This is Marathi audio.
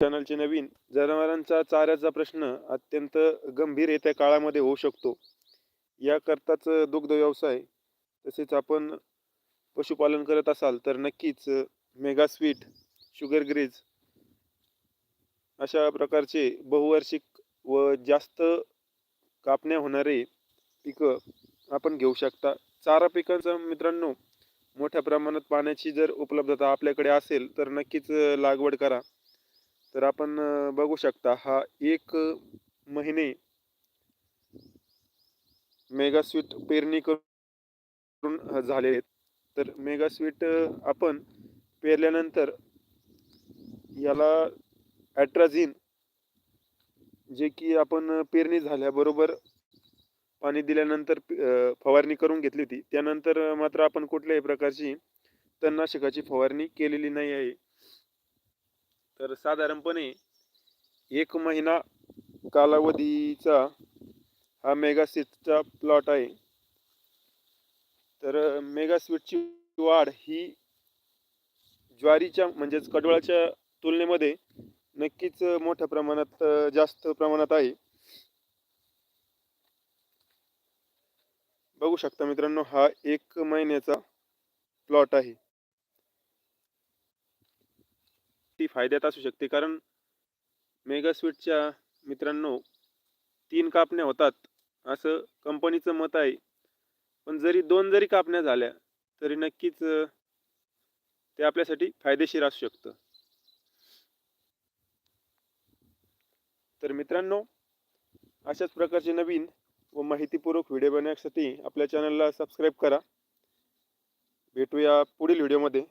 चॅनलचे नवीन जनावरांचा चाऱ्याचा प्रश्न अत्यंत गंभीर येत्या काळामध्ये होऊ शकतो. याकरताच दुग्ध व्यवसाय तसेच आपण पशुपालन करत असाल तर नक्कीच मेगा स्वीट शुगर ग्रीज अशा प्रकारचे बहुवार्षिक व जास्त कापण्या होणारे पिकं आपण घेऊ शकता. चारा पिकांचा मित्रांनो मोठ्या प्रमाणात पाण्याची जर उपलब्धता आपल्याकडे असेल तर नक्कीच लागवड करा. तर आपण बघू शकता हा एक महिने मेगा स्वीट पेरणी करून झाले आहेत. तर मेगा स्वीट आपण पेरल्यानंतर याला ॲट्राझिन जे की आपण पेरणी झाल्याबरोबर पाणी दिल्यानंतर फवारणी करून घेतली होती. त्यानंतर मात्र आपण कुठल्याही प्रकारची तणनाशकाची फवारणी केलेली नाही आहे. तर साधारणपणे एक महिना कालावधीचा हा मेगा स्वीटचा प्लॉट आहे. तर मेगा स्वीटची वाढ ही ज्वारीच्या म्हणजेच कडवळाच्या तुलनेमध्ये नक्कीच मोठ्या प्रमाणात जास्त प्रमाणात आहे. बघू शकता मित्रांनो हा एक महिन्याचा प्लॉट आहे. ती फायद्यात असू शकते. कारण मेगास्वीटच्या मित्रांनो तीन कापण्या होतात असं कंपनीचं मत आहे. पण जरी दोन जरी कापण्या झाल्या तरी नक्कीच ते आपल्यासाठी फायदेशीर असू शकतं. तर मित्रांनो अशाच प्रकारचे नवीन व माहितीपूर्वक व्हिडिओ बनवण्यासाठी आपल्या चॅनलला सबस्क्राईब करा. भेटूया पुढील व्हिडिओमध्ये.